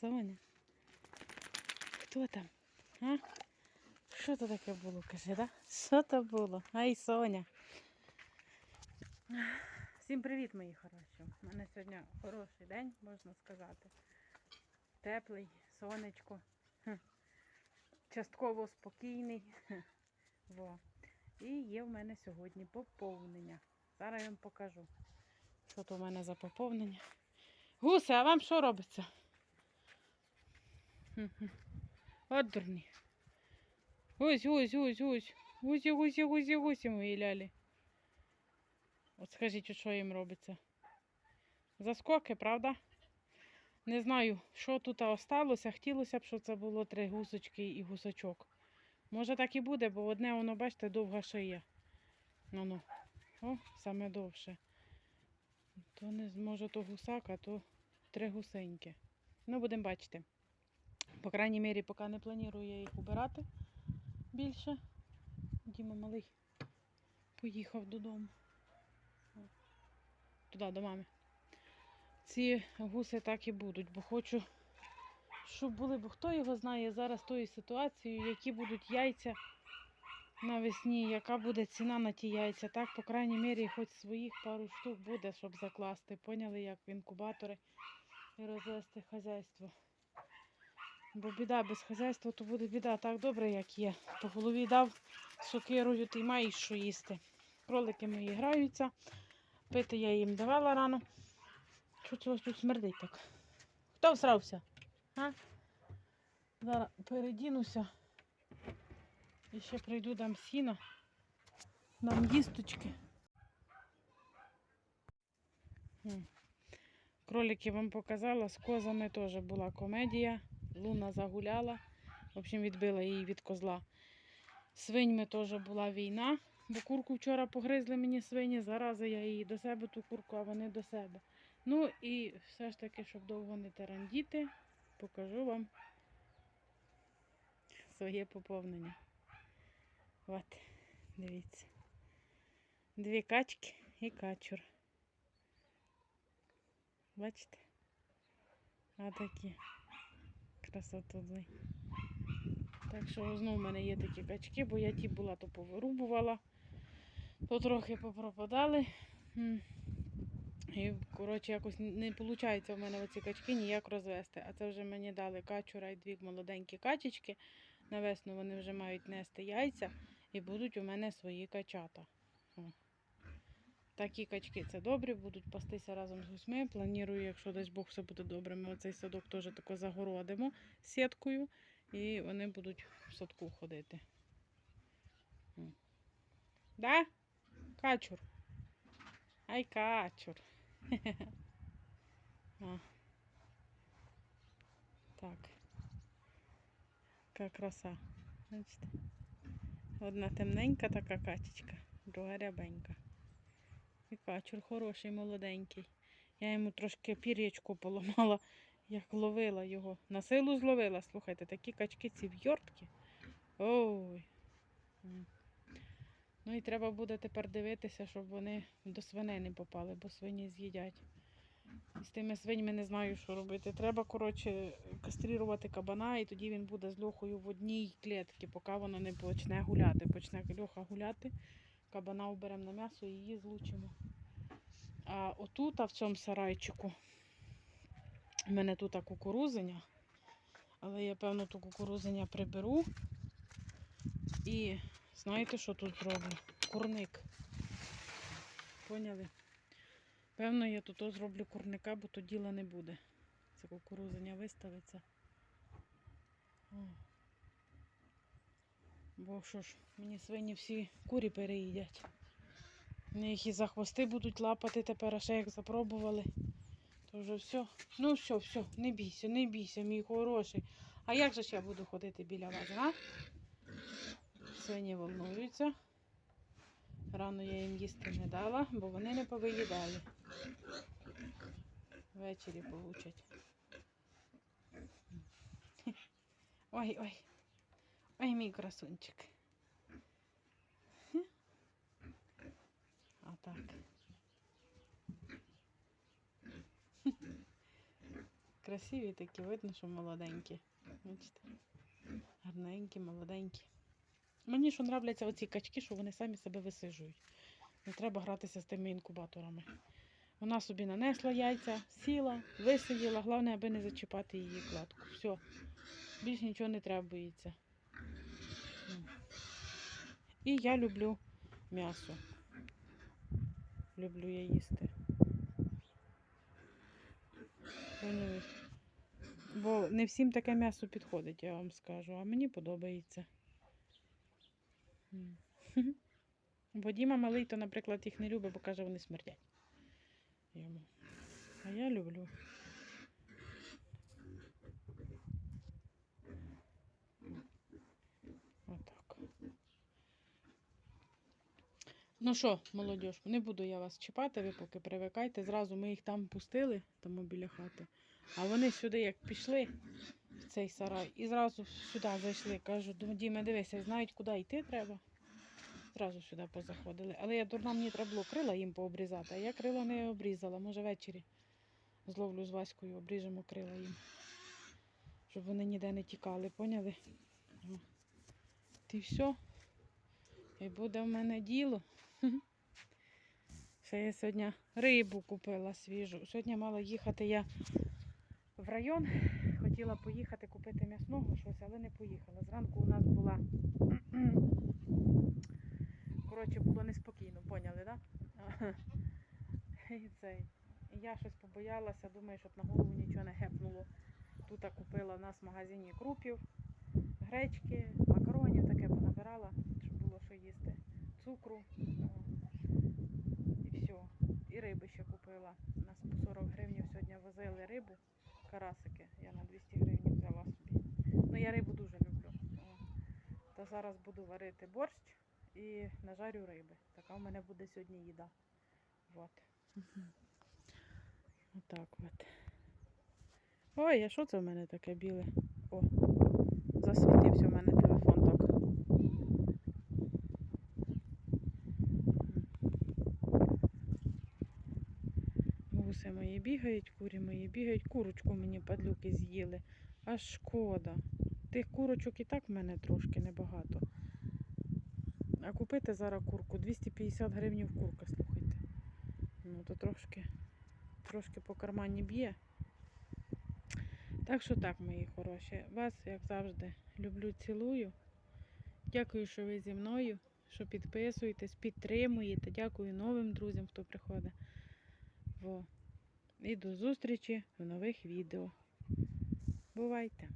Соня. Хто там? Що то таке було, каже, да? Що то було? Ай, Соня. Всім привіт, мої хороші. У мене сьогодні хороший день, можна сказати. Теплий, сонечко. Частково спокійний. Во. І є в мене сьогодні поповнення. Зараз я вам покажу, що то в мене за поповнення. Гуси, а вам що робиться? От дурні. Ось, ось, ось, ось. Гусі, гусі, гусі, гусі мої лялі. От скажіть, що їм робиться? Заскоки, правда? Не знаю, що тут осталося. Хотілося б, щоб це було три гусочки і гусачок. Може так і буде, бо одне воно, бачите, довга шия. Ну ну. О, саме довше. То не може то гусак, а то три гусеньки. Ну, будемо бачити. По крайній мірі, поки не планую я їх убирати більше. Діма малий поїхав додому. Туди, до мами. Ці гуси так і будуть, бо хочу, щоб були, бо хто його знає зараз тою ситуацією, які будуть яйця навесні, яка буде ціна на ті яйця. Так, по крайній мірі, хоч своїх пару штук буде, щоб закласти. Поняли, як в інкубатори і розвести хазяйство. Бо біда без хазяйства, то буде біда. Так добре, як є. По голові дав сокирою, ти маєш що їсти. Кролики мої граються. Пити я їм давала рано. Що це вас тут смердить так? Хто всрався? А? Зараз передінуся. І ще прийду дам сіна. Дам їсточки. Кролики вам показала, з козами теж була комедія. Луна загуляла. В общем, відбила її від козла. Свиньми теж була війна, бо курку вчора погризли мені свині. Зарази я її до себе ту курку, а вони до себе. Ну і все ж таки, щоб довго не тарандіти, покажу вам своє поповнення. От, дивіться. Дві качки і качур. Бачите? А такі. Так що знову в мене є такі качки, бо я ті була то повирубувала, то трохи попропадали. І, коротше, якось не виходить в мене оці качки ніяк розвести. А це вже мені дали качура і дві молоденькі качечки. На весну вони вже мають нести яйця і будуть у мене свої качата. Такі качки це добрі, будуть пастися разом з гусьми. Планую, якщо дасть Бог все буде добре, ми оцей садок теж тако загородимо сіткою, і вони будуть в садку ходити. Да? Качур. Ай, качур. Так. Яка краса. Одна темненька така качечка, друга рябенька. І качур хороший, молоденький. Я йому трошки пір'ячку поламала, як ловила його. На силу зловила. Слухайте, такі качки ці в'йортки. Ой. Ну і треба буде тепер дивитися, щоб вони до свиней не попали, бо свині з'їдять. З тими свиньми не знаю, що робити. Треба, коротше, кастрирувати кабана, і тоді він буде з льохою в одній клітці, поки воно не почне гуляти. Почне льоха гуляти, кабана оберемо на м'ясо і її злучимо. А отут, а в цьому сарайчику, в мене тут кукурузиня, але я, певно, ту кукурузиня приберу. І знаєте, що тут зроблю? Курник. Поняли? Певно, я тут зроблю курника, бо то діла не буде. Це кукурузиня виставиться. О. Бо що ж, мені свині всі курі переїдять. Вони їх і за хвости будуть лапати тепер, а ще як запробували. То вже все. Ну все, все, не бійся, не бійся, мій хороший. А як же ж я буду ходити біля вас, га? Свині волнуються. Рано я їм їсти не дала, бо вони не повиїдали. Ввечері получать. Ой, ой. Мій красунчик. А так. красиві такі, видно, що молоденькі. Бачите? Гарненькі, молоденькі. Мені що нравляться оці качки, що вони самі себе висижують. Не треба гратися з тими інкубаторами. Вона собі нанесла яйця, сіла, висиділа, головне, аби не зачіпати її кладку. Все. Більш нічого не требується. М. І я люблю м'ясо. Люблю я їсти. Бо не всім таке м'ясо підходить, я вам скажу, а мені подобається. Бо Діма малий, то, наприклад, їх не любить, бо каже, вони смердять. А я люблю. Отак. Ну що, молодіж, не буду я вас чіпати, ви поки привикайте. Зразу ми їх там пустили, тому біля хати. А вони сюди як пішли в цей сарай і зразу сюди зайшли. Кажу, «Ну, Діме, дивися, знають, куди йти треба. Зразу сюди позаходили. Але я дурна, мені треба було крила їм пообрізати, а я крила не обрізала. Може ввечері зловлю з Ваською, обріжемо крила їм. Щоб вони ніде не тікали, поняли? Ти все. І буде в мене діло. Ще я сьогодні рибу купила свіжу. Сьогодні мала їхати я в район. Хотіла поїхати купити м'ясного щось, але не поїхала. Зранку у нас була. Коротше, було неспокійно, поняли, так? Да? І я щось побоялася, думаю, щоб на голову нічого не гепнуло. Тут купила в нас в магазині крупів, гречки, макаронів таке понабирала, щоб було що їсти. Цукру. І все. І риби ще купила. У нас по 40 гривень сьогодні возили рибу, карасики. Я на 200 гривень взяла собі. Ну я рибу дуже люблю. То зараз буду варити борщ і нажарю риби. Така в мене буде сьогодні їда. Вот. Отак от. Ой, а що це в мене таке біле? О, засвітився в мене телефон так. Гуси мої бігають, курі мої бігають, курочку мені падлюки з'їли. Аж шкода. Тих курочок і так в мене трошки небагато. А купити зараз курку 250 гривень курка, слухайте. Ну то трошки, трошки по кармані б'є. Так що так, мої хороші. Вас, як завжди, люблю, цілую. Дякую, що ви зі мною, що підписуєтесь, підтримуєте. Дякую новим друзям, хто приходить. Во. І до зустрічі в нових відео. Бувайте!